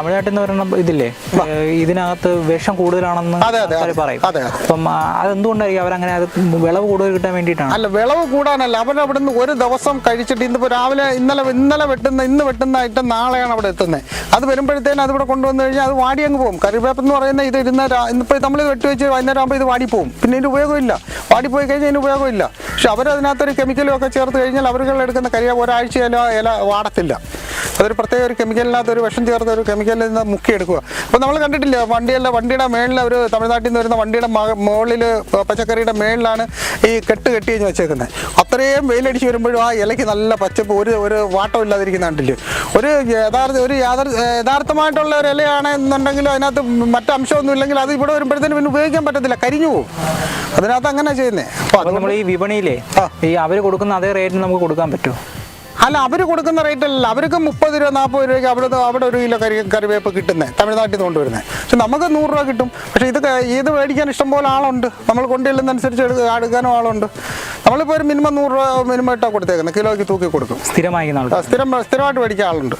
തമിഴ്നാട്ടിൽ നിന്ന് വരുന്ന ഇതില്ലേ? ഇതിനകത്ത് വിഷം കൂടുതലാണെന്ന്. പറയും. അപ്പം അതെന്തുകൊണ്ടായിരിക്കും അവരങ്ങനെ അത് വിളവ് കൂടുതൽ കിട്ടാൻ വേണ്ടിയിട്ടാണ്? അല്ല വിളവ് കൂടാനല്ല. അവൻ അവിടെ നിന്ന് ഒരു ദിവസം കഴിച്ചിട്ട് ഇന്നിപ്പോൾ രാവിലെ ഇന്നലെ ഇന്നലെ വെട്ടുന്ന ഇന്ന് വെട്ടുന്ന ഐറ്റം നാളെയാണ് അവിടെ എത്തുന്നത്. അത് വരുമ്പോഴത്തേനും അതിവിടെ കൊണ്ടുവന്നു കഴിഞ്ഞാൽ അത് വാടി അങ്ങ് പോകും. കറിവേപ്പ് എന്ന് പറയുന്ന ഇത് ഇരുന്ന ഇന്നിപ്പോൾ നമ്മൾ വെട്ടി വെച്ച് വൈകുന്നേരം ആകുമ്പോൾ ഇത് പോകും പിന്നെ ഇതിന് ഉപയോഗമില്ല. വാടി പോയി കഴിഞ്ഞാൽ ഇതിന് ഉപയോഗമില്ല. പക്ഷെ അവരതിനകത്തൊരു കെമിക്കലും ഒക്കെ ചേർത്ത് കഴിഞ്ഞാൽ അവരുകൾ എടുക്കുന്ന ഒരാഴ്ചയിലോ ഒരാഴ്ച ഇല ഇല വാടത്തില്ല. അതൊരു പ്രത്യേക ഒരു കെമിക്കലിനകത്ത് ഒരു വിഷം ചേർത്ത് ഒരു കെമിക്കലിൽ നിന്ന് മുക്കിയെടുക്കുക. അപ്പോൾ നമ്മൾ കണ്ടിട്ടില്ല വണ്ടിയുടെ വണ്ടിയുടെ മേളിൽ ഒരു തമിഴ്നാട്ടിൽ നിന്ന് വരുന്ന വണ്ടിയുടെ മുകളിൽ പച്ചക്കറിയുടെ മേളിലാണ് ഈ കെട്ട് കെട്ടി കഴിഞ്ഞ് വെച്ചേക്കുന്നത് അത്രയും വെയിലടിച്ച് വരുമ്പോഴും ആ ഇലയ്ക്ക് നല്ല പച്ചപ്പ് ഒരു ഒരു വാട്ടം ഇല്ലാതിരിക്കുന്ന കണ്ടില്ലേ? ഒരു യഥാർത്ഥ ഒരു യാഥാർ- യഥാർത്ഥമായിട്ടുള്ള ഒരു ഇലയാണെന്നുണ്ടെങ്കിൽ അതിനകത്ത് മറ്റു അംശമൊന്നും ഇല്ലെങ്കിൽ അത് ഇവിടെ വരുമ്പോഴത്തേനും പിന്നെ ഉപയോഗിക്കാൻ പറ്റത്തില്ല കരിഞ്ഞു പോകും അതിനകത്ത് അങ്ങനെ ചെയ്യുന്നത് അപ്പോൾ അപ്പൊ നമ്മൾ ഈ വിപണിയിലെ ഈ അവർ കൊടുക്കുന്ന അതേ റേറ്റിന് നമുക്ക് കൊടുക്കാൻ പറ്റുമോ? അല്ല അവർ കൊടുക്കുന്ന റേറ്റ് അല്ല അവർക്ക് മുപ്പത് രൂപ നാൽപ്പത് രൂപയ്ക്ക് അവിടെ അവിടെ ഒരു കിലോ കറി കറിവേപ്പ് കിട്ടുന്നത് തമിഴ്നാട്ടിൽ നിന്ന് കൊണ്ടുവരുന്നത് പക്ഷെ നമുക്ക് നൂറ് രൂപ കിട്ടും. പക്ഷെ ഇത് ഇത് മേടിക്കാൻ ഇഷ്ടംപോലെ ആളുണ്ട്. നമ്മൾ കൊണ്ടുചെല്ലുന്നതനുസരിച്ച് എടുക്ക എടുക്കാനും ആളുണ്ട്. നമ്മളിപ്പോൾ ഒരു മിനിമം നൂറ് രൂപ മിനിമം ഇട്ടാണ് കൊടുത്തേക്കുന്നത് കിലോയ്ക്ക് തൂക്കി കൊടുക്കും. സ്ഥിരമായി സ്ഥിരം സ്ഥിരമായിട്ട് മേടിക്കാൻ ആളുണ്ട്.